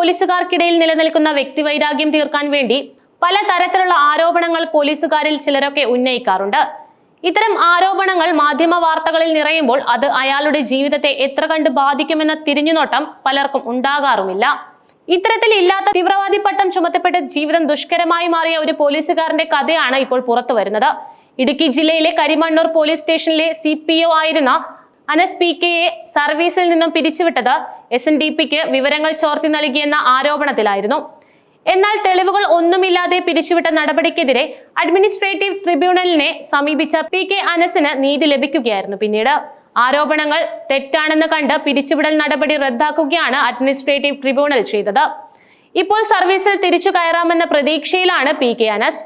പോലീസുകാർക്കിടയിൽ നിലനിൽക്കുന്ന വ്യക്തിവൈരാഗ്യം തീർക്കാൻ വേണ്ടി പല തരത്തിലുള്ള ആരോപണങ്ങൾ പോലീസുകാരിൽ ചിലരൊക്കെ ഉന്നയിക്കാറുണ്ട്. ഇത്തരം ആരോപണങ്ങൾ മാധ്യമ വാർത്തകളിൽ നിറയുമ്പോൾ അത് അയാളുടെ ജീവിതത്തെ എത്ര കണ്ട് ബാധിക്കുമെന്ന തിരിഞ്ഞുനോട്ടം പലർക്കും ഉണ്ടാകാറുമില്ല. ഇത്തരത്തിൽ ഇല്ലാത്ത തീവ്രവാദി പട്ടം ചുമത്തപ്പെട്ട് ജീവിതം ദുഷ്കരമായി മാറിയ ഒരു പോലീസുകാരന്റെ കഥയാണ് ഇപ്പോൾ പുറത്തു വരുന്നത് ഇടുക്കി ജില്ലയിലെ കരിമണ്ണൂർ പോലീസ് സ്റ്റേഷനിലെ സി ആയിരുന്ന അനസ് പി കെയെ സർവീസിൽ നിന്നും പിരിച്ചുവിട്ടത് എസ് എൻ ഡി പിക്ക് വിവരങ്ങൾ ചോർത്തി നൽകിയെന്ന ആരോപണത്തിലായിരുന്നു. എന്നാൽ തെളിവുകൾ ഒന്നുമില്ലാതെ പിരിച്ചുവിട്ട നടപടിക്കെതിരെ അഡ്മിനിസ്ട്രേറ്റീവ് ട്രിബ്യൂണലിനെ സമീപിച്ച പി കെ അനസിന് നീതി ലഭിക്കുകയായിരുന്നു പിന്നീട്. ആരോപണങ്ങൾ തെറ്റാണെന്ന് കണ്ട് പിരിച്ചുവിടൽ നടപടി റദ്ദാക്കുകയാണ് അഡ്മിനിസ്ട്രേറ്റീവ് ട്രിബ്യൂണൽ ചെയ്തത്. ഇപ്പോൾ സർവീസിൽ തിരിച്ചു കയറാമെന്ന പ്രതീക്ഷയിലാണ് P K Anas.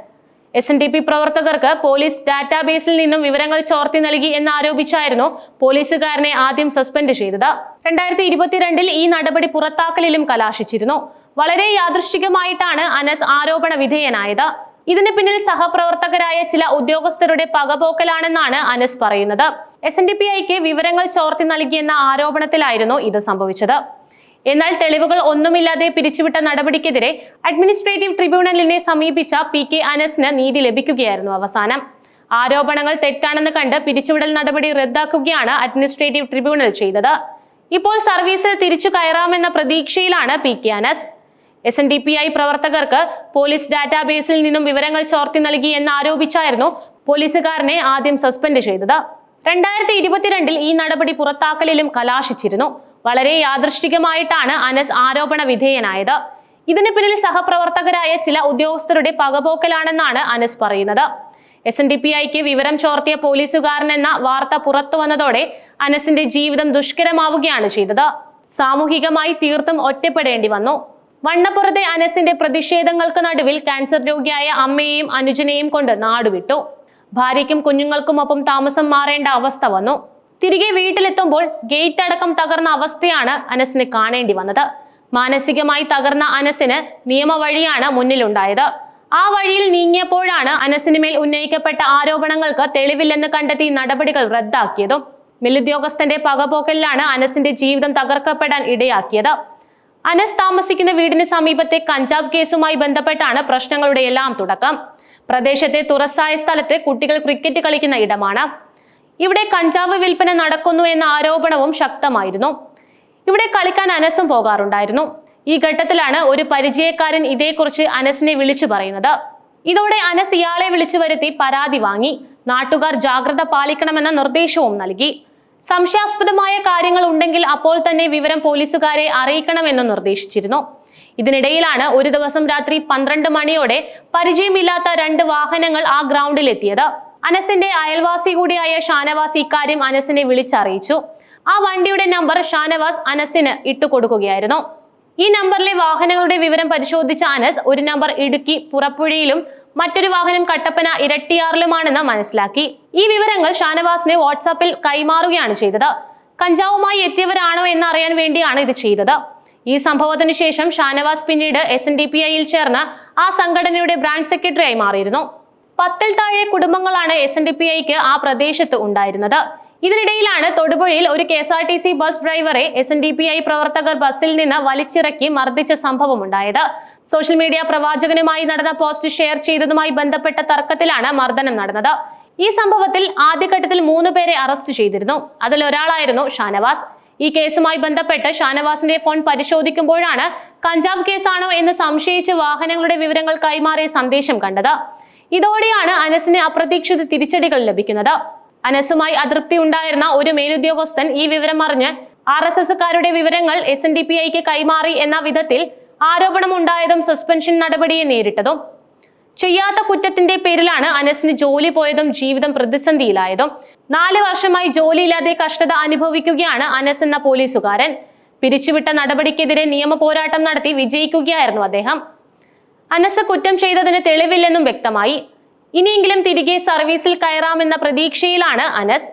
S N D P പ്രവർത്തകർക്ക് പോലീസ് ഡാറ്റാബേസിൽ നിന്നും വിവരങ്ങൾ ചോർത്തി നൽകി എന്നാരോപിച്ചായിരുന്നു പോലീസുകാരനെ ആദ്യം സസ്പെൻഡ് ചെയ്തത്. രണ്ടായിരത്തി ഇരുപത്തിരണ്ടിൽ ഈ നടപടി പുറത്താക്കലിലും കലാശിച്ചിരുന്നു. വളരെ യാദൃശ്ചികമായിട്ടാണ് അനസ് ആരോപണ വിധേയനായത്. ഇതിന് പിന്നിൽ സഹപ്രവർത്തകരായ ചില ഉദ്യോഗസ്ഥരുടെ പകപോക്കലാണെന്നാണ് അനസ് പറയുന്നത്. എസ് എൻ ഡി പി ഐക്ക് വിവരങ്ങൾ ചോർത്തി നൽകിയെന്ന ആരോപണത്തിലായിരുന്നു ഇത് സംഭവിച്ചത്. എന്നാൽ തെളിവുകൾ ഒന്നുമില്ലാതെ പിരിച്ചുവിട്ട നടപടിക്കെതിരെ അഡ്മിനിസ്ട്രേറ്റീവ് ട്രിബ്യൂണലിനെ സമീപിച്ച പി കെ അനസിന് നീതി ലഭിക്കുകയായിരുന്നു അവസാനം. ആരോപണങ്ങൾ തെറ്റാണെന്ന് കണ്ട് പിരിച്ചുവിടൽ നടപടി റദ്ദാക്കുകയാണ് അഡ്മിനിസ്ട്രേറ്റീവ് ട്രിബ്യൂണൽ ചെയ്തത്. ഇപ്പോൾ സർവീസിൽ തിരിച്ചു കയറാമെന്ന പ്രതീക്ഷയിലാണ് P K Anas. S N D P I പ്രവർത്തകർക്ക് പോലീസ് ഡാറ്റാബേസിൽ നിന്നും വിവരങ്ങൾ ചോർത്തി നൽകി എന്ന് ആരോപിച്ചായിരുന്നു പോലീസുകാരനെ ആദ്യം സസ്പെൻഡ് ചെയ്തത്. രണ്ടായിരത്തി ഇരുപത്തിരണ്ടിൽ ഈ നടപടി പുറത്താക്കലിലും കലാശിച്ചിരുന്നു. വളരെ യാദൃഷ്ടികമായിട്ടാണ് അനസ് ആരോപണ വിധേയനായത്. ഇതിന് പിന്നിൽ സഹപ്രവർത്തകരായ ചില ഉദ്യോഗസ്ഥരുടെ പകപോക്കലാണെന്നാണ് അനസ് പറയുന്നത്. എസ് എൻ ഡി പി ഐക്ക് വിവരം ചോർത്തിയ പോലീസുകാരൻ എന്ന വാർത്ത പുറത്തു വന്നതോടെ അനസിന്റെ ജീവിതം ദുഷ്കരമാവുകയാണ് ചെയ്തത്. സാമൂഹികമായി തീർത്തും ഒറ്റപ്പെടേണ്ടി വന്നു. വണ്ണപ്പുറത്തെ അനസിന്റെ പ്രതിഷേധങ്ങൾക്ക് നടുവിൽ ക്യാൻസർ രോഗിയായ അമ്മയെയും അനുജനെയും കൊണ്ട് നാടുവിട്ടു. ഭാര്യയ്ക്കും കുഞ്ഞുങ്ങൾക്കുമൊപ്പം താമസം മാറേണ്ട അവസ്ഥ വന്നു. തിരികെ വീട്ടിലെത്തുമ്പോൾ ഗേറ്റ് അടക്കം തകർന്ന അവസ്ഥയാണ് അനസിന് കാണേണ്ടി വന്നത്. മാനസികമായി തകർന്ന അനസിന് നിയമവഴിയാണ് മുന്നിലുണ്ടായത്. ആ വഴിയിൽ നീങ്ങിയപ്പോഴാണ് അനസിന് മേൽ ഉന്നയിക്കപ്പെട്ട ആരോപണങ്ങൾക്ക് തെളിവില്ലെന്ന് കണ്ടെത്തി നടപടികൾ റദ്ദാക്കിയതും. മില്ലുദ്യോഗസ്ഥന്റെ പകപോക്കലിലാണ് അനസിന്റെ ജീവിതം തകർക്കപ്പെടാൻ ഇടയാക്കിയത്. അനസ് താമസിക്കുന്ന വീടിന് സമീപത്തെ കഞ്ചാബ് കേസുമായി ബന്ധപ്പെട്ടാണ് പ്രശ്നങ്ങളുടെ എല്ലാം തുടക്കം. പ്രദേശത്തെ തുറസായ സ്ഥലത്ത് കുട്ടികൾ ക്രിക്കറ്റ് കളിക്കുന്ന ഇടമാണ്. ഇവിടെ കഞ്ചാവ് വിൽപ്പന നടക്കുന്നു എന്ന ആരോപണവും ശക്തമായിരുന്നു. ഇവിടെ കളിക്കാൻ അനസും പോകാറുണ്ടായിരുന്നു. ഈ ഘട്ടത്തിലാണ് ഒരു പരിചയക്കാരൻ ഇതേക്കുറിച്ച് അനസിനെ വിളിച്ചു പറയുന്നത്. ഇതോടെ അനസ് ഇയാളെ വിളിച്ചു വരുത്തി പരാതി വാങ്ങി. നാട്ടുകാർ ജാഗ്രത പാലിക്കണമെന്ന നിർദ്ദേശവും നൽകി. സംശയാസ്പദമായ കാര്യങ്ങൾ ഉണ്ടെങ്കിൽ അപ്പോൾ തന്നെ വിവരം പോലീസുകാരെ അറിയിക്കണമെന്ന് നിർദ്ദേശിച്ചിരുന്നു. ഇതിനിടയിലാണ് ഒരു ദിവസം രാത്രി പന്ത്രണ്ട് മണിയോടെ പരിചയമില്ലാത്ത രണ്ട് വാഹനങ്ങൾ ആ ഗ്രൗണ്ടിൽ എത്തിയത് അനസിന്റെ അയൽവാസി കൂടിയായ ഷാനവാസ് ഇക്കാര്യം അനസിനെ വിളിച്ചറിയിച്ചു. ആ വണ്ടിയുടെ നമ്പർ ഷാനവാസ് അനസിന് ഇട്ടു കൊടുക്കുകയായിരുന്നു. ഈ നമ്പറിലെ വാഹനങ്ങളുടെ വിവരം പരിശോധിച്ച അനസ് ഒരു നമ്പർ ഇടുക്കി പുറപ്പുഴയിലും മറ്റൊരു വാഹനം കട്ടപ്പന ഇരട്ടിയാറിലുമാണെന്ന് മനസ്സിലാക്കി. ഈ വിവരങ്ങൾ ഷാനവാസിനെ വാട്സാപ്പിൽ കൈമാറുകയാണ് ചെയ്തത്. കഞ്ചാവുമായി എത്തിയവരാണോ എന്ന് അറിയാൻ വേണ്ടിയാണ് ഇത് ചെയ്തത്. ഈ സംഭവത്തിന് ശേഷം ഷാനവാസ് പിന്നീട് എസ് എൻ ഡി പി ഐയിൽ ചേർന്ന് ആ സംഘടനയുടെ ബ്രാഞ്ച് സെക്രട്ടറിയായി മാറിയിരുന്നു. പത്തിൽ താഴെ കുടുംബങ്ങളാണ് എസ് എൻ ഡി പി ഐക്ക് ആ പ്രദേശത്ത് ഉണ്ടായിരുന്നത്. ഇതിനിടയിലാണ് തൊടുപുഴയിൽ ഒരു K S R T C bus ഡ്രൈവറെ S N D P I പ്രവർത്തകർ ബസ്സിൽ നിന്ന് വലിച്ചിറക്കി മർദ്ദിച്ച സംഭവം ഉണ്ടായത്. സോഷ്യൽ മീഡിയ പ്രവാചകനുമായി നടന്ന പോസ്റ്റ് ഷെയർ ചെയ്തതുമായി ബന്ധപ്പെട്ട തർക്കത്തിലാണ് മർദ്ദനം നടന്നത്. ഈ സംഭവത്തിൽ ആദ്യഘട്ടത്തിൽ മൂന്ന് പേരെ അറസ്റ്റ് ചെയ്തിരുന്നു. അതിൽ ഒരാളായിരുന്നു ഷാനവാസ്. ഈ കേസുമായി ബന്ധപ്പെട്ട് ഷാനവാസിന്റെ ഫോൺ പരിശോധിക്കുമ്പോഴാണ് കഞ്ചാവ് കേസാണോ എന്ന് സംശയിച്ച് വാഹനങ്ങളുടെ വിവരങ്ങൾ കൈമാറിയ സന്ദേശം കണ്ടത്. ഇതോടെയാണ് അനസിന് അപ്രതീക്ഷിത തിരിച്ചടികൾ ലഭിക്കുന്നത്. അനസുമായി അതൃപ്തി ഉണ്ടായിരുന്ന ഒരു മേലുദ്യോഗസ്ഥൻ ഈ വിവരം അറിഞ്ഞ് ആർ എസ് എസ്സുകാരുടെ വിവരങ്ങൾ എസ് എൻ ഡി പി ഐക്ക് കൈമാറി എന്ന വിധത്തിൽ ആരോപണമുണ്ടായതും സസ്പെൻഷൻ നടപടിയെ നേരിട്ടതും. ചെയ്യാത്ത കുറ്റത്തിന്റെ പേരിലാണ് അനസിന് ജോലി പോയതും ജീവിതം പ്രതിസന്ധിയിലായതും. നാല് വർഷമായി ജോലിയില്ലാതെ കഷ്ടത അനുഭവിക്കുകയാണ് അനസ് എന്ന പോലീസുകാരൻ. പിരിച്ചുവിട്ട നടപടിക്കെതിരെ നിയമ പോരാട്ടം നടത്തി വിജയിക്കുകയായിരുന്നു അദ്ദേഹം. അനസ് കുറ്റം ചെയ്തതിന് തെളിവില്ലെന്നും വ്യക്തമായി. ഇനിയെങ്കിലും തിരികെ സർവീസിൽ കയറാമെന്ന പ്രതീക്ഷയിലാണ് അനസ്.